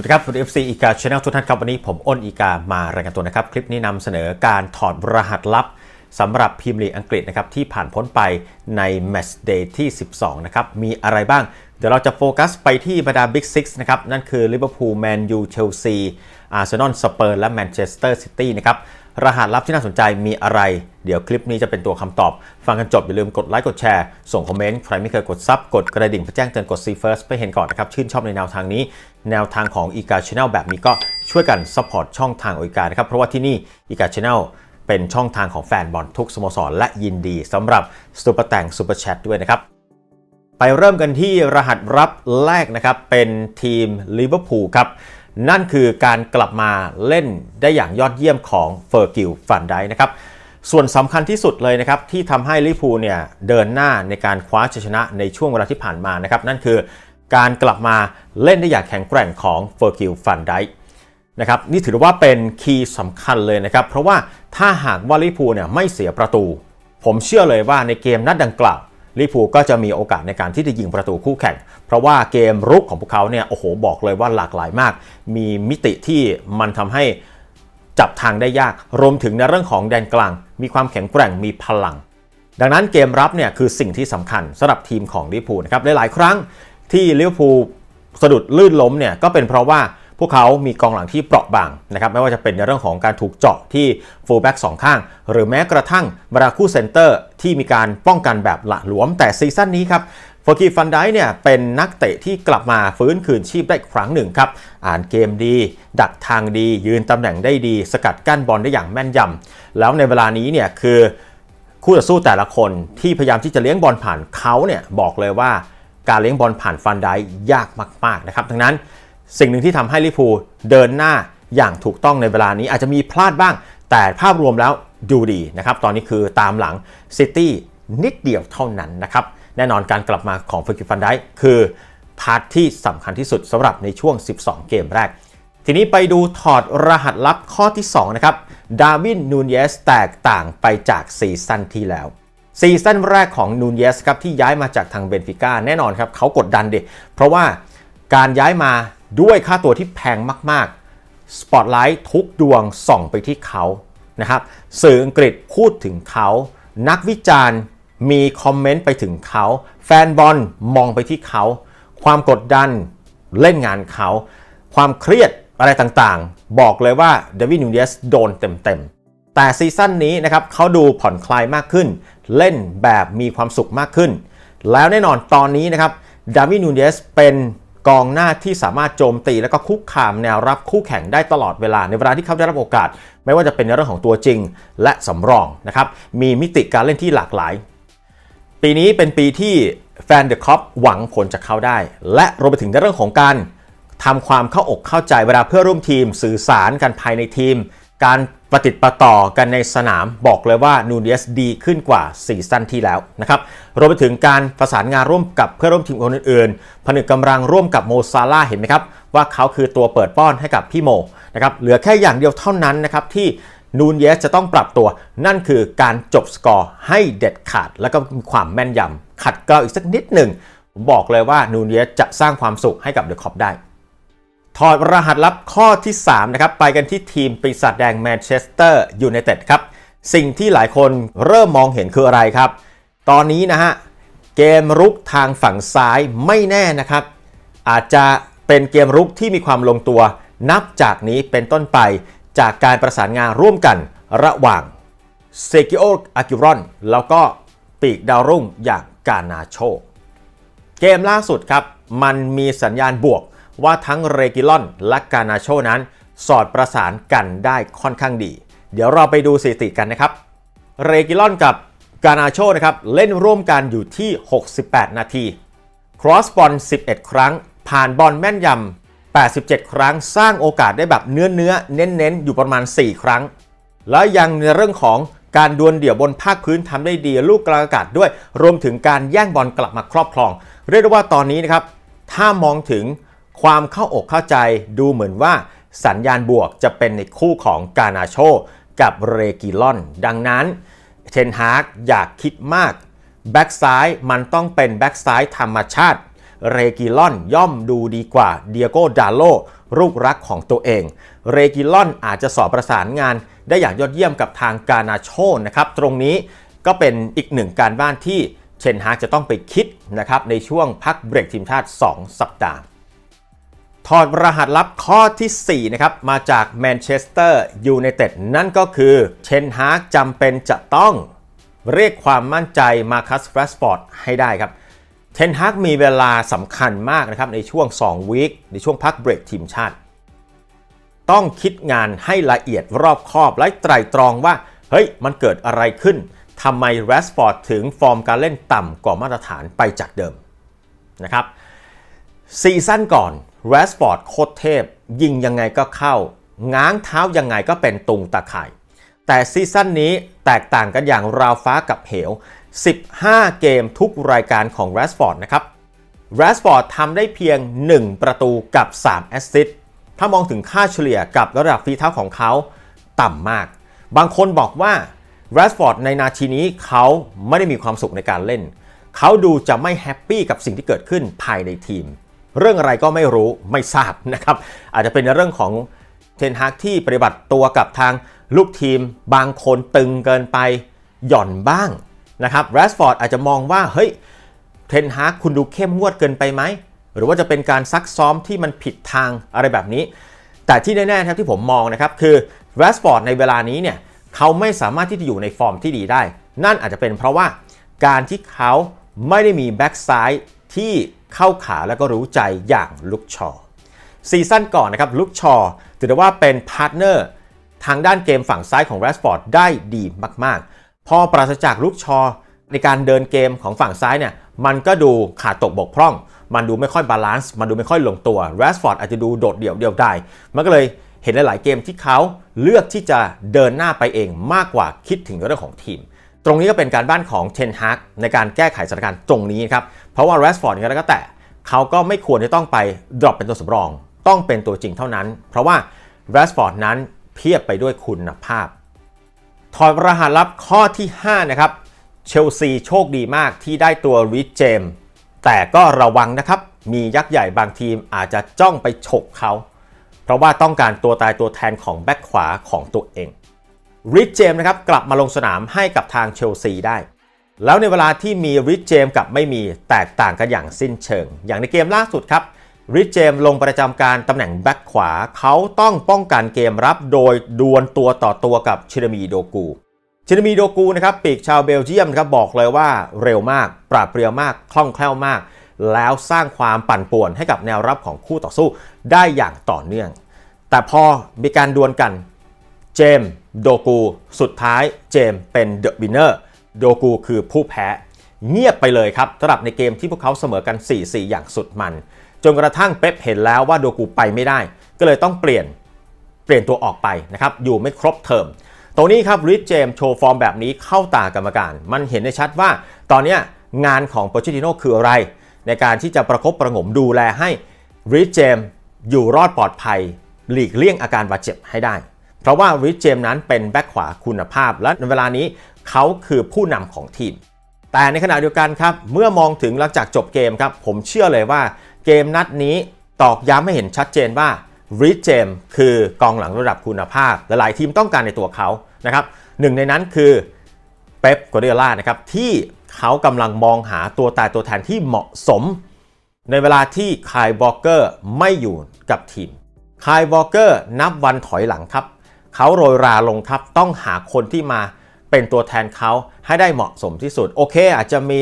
สวัสดีครับคุณ FC อีกาช anel ทุกท่านครับ วันนี้ผมอ้นอีกามารายงานตัวนะครับ คลิปนี้นำเสนอการถอดรหัสลับสำหรับพรีเมียร์ลีกอังกฤษนะครับที่ผ่านพ้นไปในแมตช์เดย์ที่ 12 นะครับ มีอะไรบ้าง เดี๋ยวเราจะโฟกัสไปที่บรรดาบิ๊กซิกนะครับ นั่นคือลิเวอร์พูลแมนยูเชลซีอาร์เซนอลสเปอร์และแมนเชสเตอร์ซิตี้นะครับรหัสลับที่น่าสนใจมีอะไร เดี๋ยวคลิปนี้จะเป็นตัวคำตอบ ฟังกันจบอย่าลืมกดไลค์กดแชร์ ส่งคอมเมนต์ ใครไม่เคยกดซับกดกระดิ่งเพื่อแจ้งเตือนกด See First เพื่อเห็นก่อนนะครับ ชื่นชอบในแนวทางนี้ แนวทางของอีกาช Channel แบบนี้ก็ช่วยกันซัพพอร์ตช่องทางอีกานะครับ เพราะว่าที่นี่อีกาช Channel เป็นช่องทางของแฟนบอลทุกสโมสรและยินดีสำหรับซูปรแต่งซูปรแชทด้วยนะครับ ไปเริ่มกันที่รหัสรับแรกนะครับ เป็นทีมลิเวอร์พูลครับนั่นคือการกลับมาเล่นได้อย่างยอดเยี่ยมของเฟอร์กิลฟันไดนะครับส่วนสำคัญที่สุดเลยนะครับที่ทำให้ลิเวอร์พูลเนี่ยเดินหน้าในการคว้าชัยชนะในช่วงเวลาที่ผ่านมานะครับนั่นคือ การกลับมาเล่นได้อย่างแข็งแกร่งของเฟอร์กิลฟันไดนะครับนี่ถือว่าเป็นคีย์สำคัญเลยนะครับ เพราะว่าถ้าหากว่าลิพูเนี่ยไม่เสียประตู ผมเชื่อเลยว่าในเกมนัดดังกล่าวลิพูก็จะมีโอกาสในการที่จะยิงประตูคู่แข่ง เพราะว่าเกมรุกของพวกเขาเนี่ยโอ้โหบอกเลยว่าหลากหลายมาก มีมิติที่มันทำให้จับทางได้ยาก รวมถึงในเรื่องของแดนกลาง มีความแข็งแกร่งมีพลัง ดังนั้นเกมรับเนี่ยคือสิ่งที่สำคัญสำหรับทีมของลิพูนะครับหลายๆ ครั้ง ที่ลิเวอร์พูลสะดุดลื่นล้มเนี่ยก็เป็นเพราะว่าพวกเขามีกองหลังที่เปราะบางนะครับไม่ว่าจะเป็นในเรื่องของการถูกเจาะที่ฟูลแบ็กสองข้าง หรือแม้กระทั่งบราคู่เซนเตอร์ที่มีการป้องกันแบบหละหลวมแต่ซีซั่นนี้ครับฟอร์กีฟันไดเนี่ยเป็นนักเตะที่กลับมาฟื้นคืนชีพได้อีกครั้งหนึ่งครับ อ่านเกมดี ดักทางดี ยืนตำแหน่งได้ดี สกัดกั้นบอลได้อย่างแม่นยำแล้วในเวลานี้เนี่ยคือคู่ต่อสู้แต่ละคนที่พยายามที่จะเลี้ยงบอลผ่านเขาเนี่ยบอกเลยว่า การเลี้ยงบอลผ่านฟันได้ยากมากๆนะครับดังนั้นสิ่งหนึ่งที่ทำให้ลิพูเดินหน้าอย่างถูกต้องในเวลานี้อาจจะมีพลาดบ้าง แต่ภาพรวมแล้วดูดีนะครับ ตอนนี้คือตามหลังซิตี้นิดเดียวเท่านั้นนะครับ แน่นอนการกลับมาของเฟอร์กิฟันได้คือพาร์ทที่สำคัญที่สุดสำหรับในช่วง 12 เกมแรก ทีนี้ไปดูถอดรหัสลับข้อที่ 2 นะครับ ดาวิน นูนเยสแตกต่างไปจากซีซั่นที่แล้ว ซีซั่นแรกของนูนเยสครับที่ย้ายมาจากทางเบนฟิก้าแน่นอนครับเขากดดันเดิเพราะว่าการย้ายมาด้วยค่าตัวที่แพงมากๆสปอตไลท์ทุกดวงส่องไปที่เขานะครับสื่ออังกฤษพูดถึงเขา นักวิจารณ์มีคอมเมนต์ไปถึงเขา แฟนบอลมองไปที่เขา ความกดดันเล่นงานเขา ความเครียดอะไรต่างๆ บอกเลยว่าเดวิดนูเนสโดนเต็มๆ แต่ซีซั่นนี้นะครับเขาดูผ่อนคลายมากขึ้น เล่นแบบมีความสุขมากขึ้น แล้วแน่นอนตอนนี้นะครับดาวินูเนสเป็นกองหน้าที่สามารถโจมตีและก็คุกคามแนวรับคู่แข่งได้ตลอดเวลาในเวลาที่เขาได้รับโอกาส ไม่ว่าจะเป็นในเรื่องของตัวจริงและสำรองนะครับมีมิติการเล่นที่หลากหลาย ปีนี้เป็นปีที่แฟนเดอะคอปหวังผลจากเขาได้ และรวมไปถึงในเรื่องของการทำความเข้าอกเข้าใจเวลาเพื่อร่วมทีม สื่อสารกันภายในทีม การ ปฏิติดประต่อกันในสนามบอกเลยว่านูเนสดีขึ้นกว่าซีซั่นที่แล้วนะครับรวมไปถึงการประสานงานร่วมกับเพื่อนร่วมทีมคนอื่นๆ ผนึกกำลังร่วมกับโมซาลาเห็นไหมครับ ว่าเขาคือตัวเปิดป้อนให้กับพี่โมนะครับเหลือแค่อย่างเดียวเท่านั้นนะครับที่นูนเยสจะต้องปรับตัว นั่นคือการจบสกอร์ให้เด็ดขาด แล้วก็มีความแม่นยำขัดเกลาอีกสักนิดหนึ่งผมบอกเลยว่านูนเยสจะสร้างความสุขให้กับเดอะคอปได้ ถอดรหัสลับข้อที่ 3 นะครับ ไปกันที่ทีมปีศาจแดงแมนเชสเตอร์ยูไนเต็ดครับ สิ่งที่หลายคนเริ่มมองเห็นคืออะไรครับ ตอนนี้นะฮะ เกมรุกทางฝั่งซ้ายไม่แน่นะครับ อาจจะเป็นเกมรุกที่มีความลงตัว นับจากนี้เป็นต้นไปจากการประสานงานร่วมกันระหว่างเซกิโออากิรอนแล้วก็ปีกดาวรุ่งอย่างกานาโช เกมล่าสุดครับ มันมีสัญญาณบวก ว่าทั้งเรกิลอนและกานาโชนั้น สอดประสานกันได้ค่อนข้างดี เดี๋ยวเราไปดูสถิติกันนะครับ เรกิลอนกับกานาโชนะครับเล่นร่วมกันอยู่ที่ 68 นาทีครอสบอล11 ครั้ง ผ่านบอลแม่นยำ 87 ครั้ง สร้างโอกาสได้แบบเนื้อเนื้อเน้นเน้นอยู่ประมาณ 4 ครั้ง แล้วยังในเรื่องของการดวลเดี่ยวบนภาคพื้นทำได้ดีลูกกลางอากาศด้วย รวมถึงการแย่งบอลกลับมาครอบครอง เรียกได้ว่าตอนนี้นะครับ ถ้ามองถึง ความเข้าอกเข้าใจดูเหมือนว่าสัญญาณบวกจะเป็นในคู่ของกานาโชกับเรกิลอน ดังนั้นเทนฮากอยากคิดมากแบ็กซ้ายมันต้องเป็นแบ็กซ้ายธรรมชาติ เรกิลอนย่อมดูดีกว่าเดียโกดาโลลูกรักของตัวเอง เรกิลอนอาจจะสอบประสานงาน ได้อย่างยอดเยี่ยมกับทางกานาโชนะครับ ตรงนี้ก็เป็นอีกหนึ่งการบ้านที่เชนฮากจะต้องไปคิดนะครับในช่วงพักเบรกทีมชาติ 2 สัปดาห์ ถอดรหัสลับข้อที่ 4 นะครับ มาจากแมนเชสเตอร์ยูไนเต็ดนั่นก็คือเชนฮากจำเป็นจะต้องเรียกความมั่นใจมาคัสแรสฟอร์ดให้ได้ครับเทนฮากมีเวลาสำคัญมากนะครับในช่วง 2 วีคในช่วงพักเบรกทีมชาติ ต้องคิดงานให้ละเอียดรอบคอบและไตรตรองว่า เฮ้ย มันเกิดอะไรขึ้นทำไมแรสฟอร์ดถึงฟอร์มการเล่นต่ำกว่ามาตรฐานไปจากเดิมนะครับซีซั่นก่อน แรสฟอร์ดโคตรเทพ ยิงยังไงก็เข้า ง้างเท้ายังไงก็เป็นตุงตะข่าย แต่ซีซั่นนี้แตกต่างกันอย่างราวฟ้ากับเหว 15 เกมทุกรายการของแรสฟอร์ดนะครับแรสฟอร์ดทำได้เพียง 1 ประตูกับ 3 แอสซิสต์ถ้ามองถึงค่าเฉลี่ยกับระดับฝีเท้าของเขาต่ำมาก บางคนบอกว่าแรสฟอร์ดในนาทีนี้เขาไม่ได้มีความสุขในการเล่น เขาดูจะไม่แฮปปี้กับสิ่งที่เกิดขึ้นภายในทีม เรื่องอะไรก็ไม่รู้ไม่ทราบนะครับ อาจจะเป็นเรื่องของเทนฮากที่ปฏิบัติตัวกับทางลูกทีม บางคนตึงเกินไปหย่อนบ้างนะครับแรสฟอร์ดอาจจะมองว่าเฮ้ยเทนฮากคุณดูเข้มงวดเกินไปไหมหรือว่าจะเป็นการซักซ้อมที่มันผิดทางอะไรแบบนี้ แต่ที่แน่ๆครับที่ผมมองนะครับคือแรสฟอร์ดในเวลานี้เนี่ยเขาไม่สามารถที่จะอยู่ในฟอร์มที่ดีได้ นั่นอาจจะเป็นเพราะว่าการที่เขาไม่ได้มีแบ็กซ้ายที่ เข้าขาแล้วก็รู้ใจอย่างลุกชอซีซั่นก่อนนะครับลุกชอถือได้ว่าเป็นพาร์ทเนอร์ทางด้านเกมฝั่งซ้ายของแรสฟอร์ดได้ดีมากๆ พอปราศจากลุกชอในการเดินเกมของฝั่งซ้ายเนี่ยมันก็ดูขาดตกบกพร่อง มันดูไม่ค่อยบาลานซ์มันดูไม่ค่อยลงตัวแรสฟอร์ดอาจจะดูโดดเดี่ยวเดียวได้มันก็เลยเห็นหลาย ๆ เกมที่เขาเลือกที่จะเดินหน้าไปเองมากกว่าคิดถึงเรื่องของทีม ตรงนี้ก็เป็นการบ้านของเทนฮากในการแก้ไขสถานการณ์ตรงนี้ครับ เพราะว่าแรสฟอร์ดเนี่ยก็แต่เขาก็ไม่ควรจะต้องไปดรอปเป็นตัวสำรอง ต้องเป็นตัวจริงเท่านั้น เพราะว่าแรสฟอร์ดนั้นเพียบไปด้วยคุณภาพ ถอดรหัสลับข้อที่ 5 นะครับ เชลซีโชคดีมากที่ได้ตัวริชเจมแต่ก็ระวังนะครับ มียักษ์ใหญ่บางทีมอาจจะจ้องไปฉกเขา เพราะว่าต้องการตัวตายตัวแทนของแบ็คขวาของตัวเอง ริชเจมนะครับกลับมาลงสนามให้กับทางเชลซีได้ แล้วในเวลาที่มีริชเจมกับไม่มีแตกต่างกันอย่างสิ้นเชิง อย่างในเกมล่าสุดครับริชเจมลงประจำการตำแหน่งแบ็คขวา เขาต้องป้องกันเกมรับโดยดวลตัวต่อตัวกับชินามีโดกูชินามีโดกูนะครับปีกชาวเบลเยียมนะครับบอกเลยว่าเร็วมาก ปราดเปรียวมาก คล่องแคล่วมาก แล้วสร้างความปั่นป่วนให้กับแนวรับของคู่ต่อสู้ได้อย่างต่อเนื่อง แต่พอมีการดวลกัน เจมส์โดกูสุดท้ายเจมส์เป็นเดอะวินเนอร์โดกูคือผู้แพ้ เงียบไปเลยครับสำหรับในเกมที่พวกเขาเสมอกัน 4-4 อย่างสุดมัน จนกระทั่งเป๊ปเห็นแล้วว่าโดกูไปไม่ได้ ก็เลยต้องเปลี่ยนเปลี่ยนตัวออกไปนะครับอยู่ไม่ครบเทอมตรงนี้ครับริชเจมส์โชว์ฟอร์มแบบนี้เข้าตากรรมการ มันเห็นได้ชัดว่า ตอนนี้งานของโปรเชติโนคืออะไร ในการที่จะประคบประงมดูแลให้ริชเจมส์อยู่รอดปลอดภัย หลีกเลี่ยงอาการบาดเจ็บให้ได้ เพราะว่าริชเจมส์นั้นเป็นแบ็คขวาคุณภาพ และในเวลานี้เขาคือผู้นำของทีม แต่ในขณะเดียวกันครับ เมื่อมองถึงหลังจากจบเกมครับ ผมเชื่อเลยว่าเกมนัดนี้ตอกย้ำให้เห็นชัดเจนว่าริชเจมคือกองหลังระดับคุณภาพ หลายๆทีมต้องการในตัวเขานะครับหนึ่งในนั้นคือเป๊ปกัวเดล่านะครับที่เขากำลังมองหาตัวตายตัวแทนที่เหมาะสม ในเวลาที่คายวอลเกอร์ไม่อยู่กับทีมคายวอลเกอร์นับวันถอยหลังครับ เขาโรยราลงครับต้องหาคนที่มาเป็นตัวแทนเขาให้ได้เหมาะสมที่สุด โอเค อาจจะมี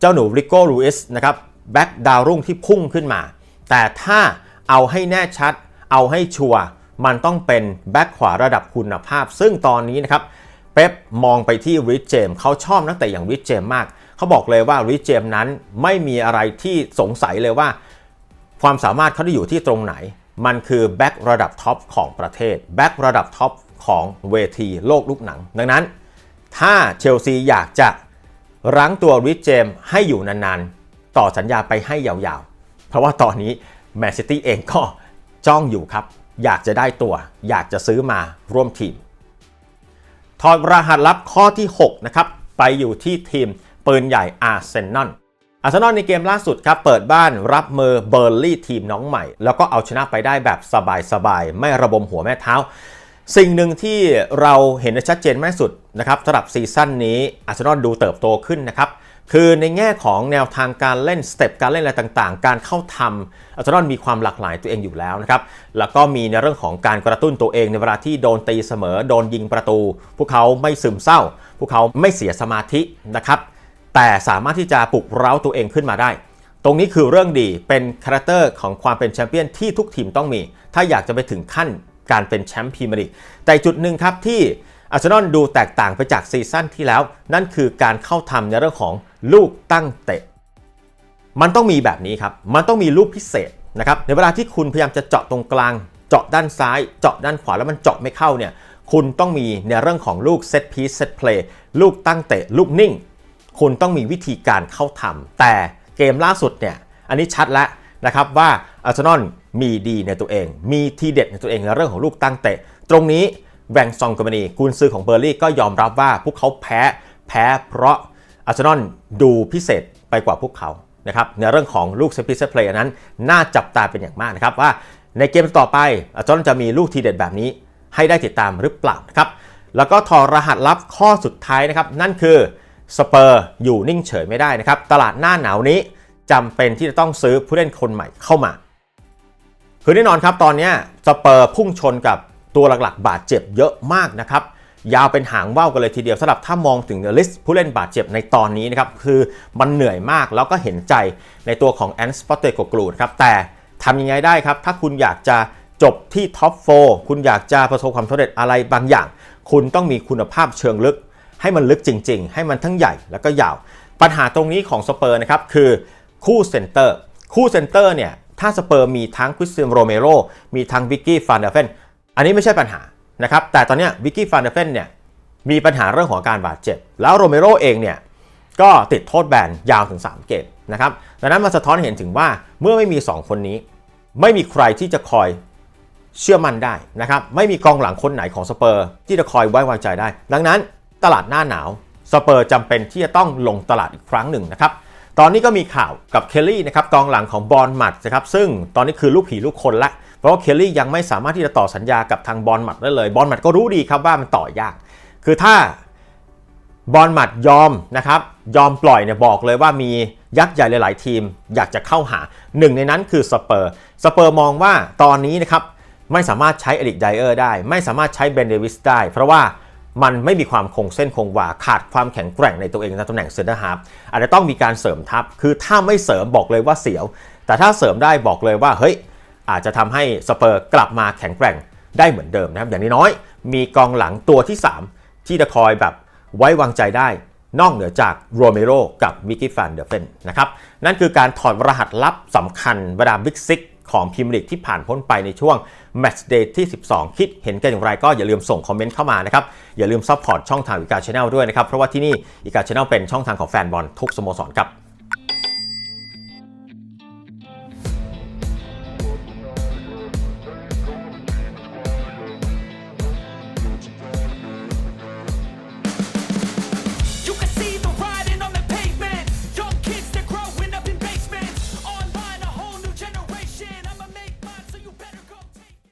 เจ้าหนูริโก้ลูอิสนะครับแบ็กดาวรุ่งที่พุ่งขึ้นมา แต่ถ้าเอาให้แน่ชัด เอาให้ชัวร์มันต้องเป็นแบ็กขวาระดับคุณภาพ ซึ่งตอนนี้นะครับเป๊ปมองไปที่ริชเจมเขาชอบนักเตะอย่างริชเจมมาก เขาบอกเลยว่าริชเจมนั้นไม่มีอะไรที่สงสัยเลยว่า ความสามารถเขาได้อยู่ที่ตรงไหน มันคือแบ็กระดับท็อปของประเทศแบ็กระดับท็อปของเวทีโลกลูกหนัง ดังนั้น ถ้าเชลซีอยากจะรั้งตัวริชเจมให้อยู่นานๆ ต่อสัญญาไปให้ยาวๆ เพราะว่าตอนนี้แมนซิตี้เองก็จ้องอยู่ครับ อยากจะได้ตัว อยากจะซื้อมาร่วมทีม ถอดรหัสลับข้อที่ 6 นะครับ ไปอยู่ที่ทีมปืนใหญ่อาร์เซนอล อาร์เซนอลในเกมล่าสุดครับ เปิดบ้านรับมือเบอร์ลี่ทีมน้องใหม่ แล้วก็เอาชนะไปได้แบบสบายๆ ไม่ระบมหัวแม่เท้า สิ่งหนึ่งที่เราเห็นได้ชัดเจนมากที่สุดนะครับสำหรับซีซั่นนี้อาร์เซนอลดูเติบโตขึ้นนะครับ คือในแง่ของแนวทางการเล่นสเต็ปการเล่นอะไรต่างๆ การเข้าทำอาร์เซนอลมีความหลากหลายตัวเองอยู่แล้วนะครับ แล้วก็มีในเรื่องของการกระตุ้นตัวเองในเวลาที่โดนตีเสมอ โดนยิงประตู พวกเขาไม่ซึมเศร้า พวกเขาไม่เสียสมาธินะครับ แต่สามารถที่จะปลุกเร้าตัวเองขึ้นมาได้ ตรงนี้คือเรื่องดีเป็นคาแรคเตอร์ของความเป็นแชมเปี้ยนที่ทุกทีมต้องมี ถ้าอยากจะไปถึงขั้นการเป็นแชมป์พรีเมียร์ลีกแต่จุดหนึ่งครับที่อาร์เซนอลดูแตกต่างไปจากซีซั่นที่แล้ว นั่นคือการเข้าทำในเรื่องของลูกตั้งเตะ มันต้องมีแบบนี้ครับ มันต้องมีลูกพิเศษนะครับในเวลาที่คุณพยายามจะเจาะตรงกลาง เจาะด้านซ้าย เจาะด้านขวาแล้วมันเจาะไม่เข้าเนี่ยคุณต้องมีในเรื่องของลูกเซตพีซเซตเพลย์ลูกตั้งเตะ ลูกนิ่ง คุณต้องมีวิธีการเข้าทำแต่เกมล่าสุดเนี่ยอันนี้ชัดแล้วนะครับว่าอาร์เซนอลมีดีในตัวเอง มีทีเด็ดในตัวเองในเรื่องของลูกตั้งเตะ ตรงนี้แวงซองกอมนีกุนซือของเบอร์ลี่ก็ยอมรับว่าพวกเขาแพ้แพ้เพราะอาร์เซนอลดูพิเศษไปกว่าพวกเขานะครับในเรื่องของลูกเซตพีซเซตเพลย์นั้น น่าจับตาเป็นอย่างมากนะครับว่าในเกมต่อไปอาร์เซนอลจะมีลูกทีเด็ดแบบนี้ ให้ได้ติดตามหรือเปล่านะครับแล้วก็ถอดรหัสลับข้อสุดท้ายนะครับนั่นคือ สเปอร์อยู่นิ่งเฉยไม่ได้นะครับ ตลาดหน้าหนาวนี้จำเป็นที่จะต้องซื้อผู้เล่นคนใหม่เข้ามา คือแน่นอนครับตอนนี้สเปอร์พุ่งชนกับตัวหลักๆ บาดเจ็บเยอะมากนะครับยาวเป็นหางว่าวกันเลยทีเดียวสำหรับถ้ามองถึงลิสต์ผู้เล่นบาดเจ็บในตอนนี้นะครับ คือมันเหนื่อยมากแล้วก็เห็นใจในตัวของแอนสปอตเตโกกลูนครับ แต่ทำยังไงได้ครับ ถ้าคุณอยากจะจบที่ท็อป4คุณอยากจะประสบความสำเร็จอะไรบางอย่าง คุณต้องมีคุณภาพเชิงลึก ให้มันลึกจริง ๆ ให้มันทั้งใหญ่แล้วก็ยาว ปัญหาตรงนี้ของสเปอร์นะครับคือคู่เซนเตอร์คู่เซนเตอร์เนี่ยถ้าสเปอร์มีทั้งคริสเตียนโรเมโรมีทั้งวิกกี้ฟานเดเฟนอันนี้ไม่ใช่ปัญหานะครับแต่ตอนนี้วิกกี้ฟานเดเฟนเนี่ยมีปัญหาเรื่องของอาการบาดเจ็บ แล้วโรเมโรเองเนี่ยก็ติดโทษแบนยาวถึง 3 เกมนะครับดังนั้นมาสะท้อนเห็นถึงว่าเมื่อไม่มี 2 คนนี้ ไม่มีใครที่จะคอยเชื่อมั่นได้นะครับไม่มีกองหลังคนไหนของสเปอร์ ที่จะคอยไว้วางใจได้ ดังนั้น ตลาดหน้าหนาวสเปอร์จำเป็นที่จะต้องลงตลาดอีกครั้งหนึ่งนะครับตอนนี้ก็มีข่าวกับเคลลี่นะครับกองหลังของบอลมัดนะครับซึ่งตอนนี้คือลูกผีลูกคนละ เพราะว่าเคลลี่ยังไม่สามารถที่จะต่อสัญญากับทางบอลมัดได้เลยบอลมัดก็รู้ดีครับว่ามันต่อยาก คือถ้าบอลมัดยอมนะครับยอมปล่อยเนี่ยบอกเลยว่ามียักษ์ใหญ่หลาย ๆ ทีม อยากจะเข้าหาหนึ่งในนั้นคือสเปอร์สเปอร์มองว่าตอนนี้นะครับไม่สามารถใช้เอริกไดเออร์ได้ ไม่สามารถใช้เบนเดวิสได้ เพราะว่า มันไม่มีความคงเส้นคงวาขาดความแข็งแกร่งในตัวเองในตำแหน่งเซนเตอร์ฮาร์ฟอาจจะต้องมีการเสริมทัพ คือถ้าไม่เสริมบอกเลยว่าเสียว แต่ถ้าเสริมได้บอกเลยว่าเฮ้ยอาจจะทำให้สเปอร์กลับมาแข็งแกร่งได้เหมือนเดิมนะครับอย่างน้อยๆมีกองหลังตัวที่ 3 ที่จะคอยแบบไว้วางใจได้นอกเหนือจากโรเมโรกับวิกกี้ฟันเดอร์เฟนนะครับนั่นคือการถอดรหัสลับสำคัญบรรดาบิ๊กซิก ของพิมลิกที่ผ่านพ้นไปในช่วงแมตช์เดย์ที่ 12 คิดเห็นกันอย่างไรก็อย่าลืมส่งคอมเมนต์เข้ามานะครับ อย่าลืมซัพพอร์ตช่องทางอีกาชแนลด้วยนะครับ เพราะว่าที่นี่อีกาชแนลเป็นช่องทางของแฟนบอลทุกสโมสรครับ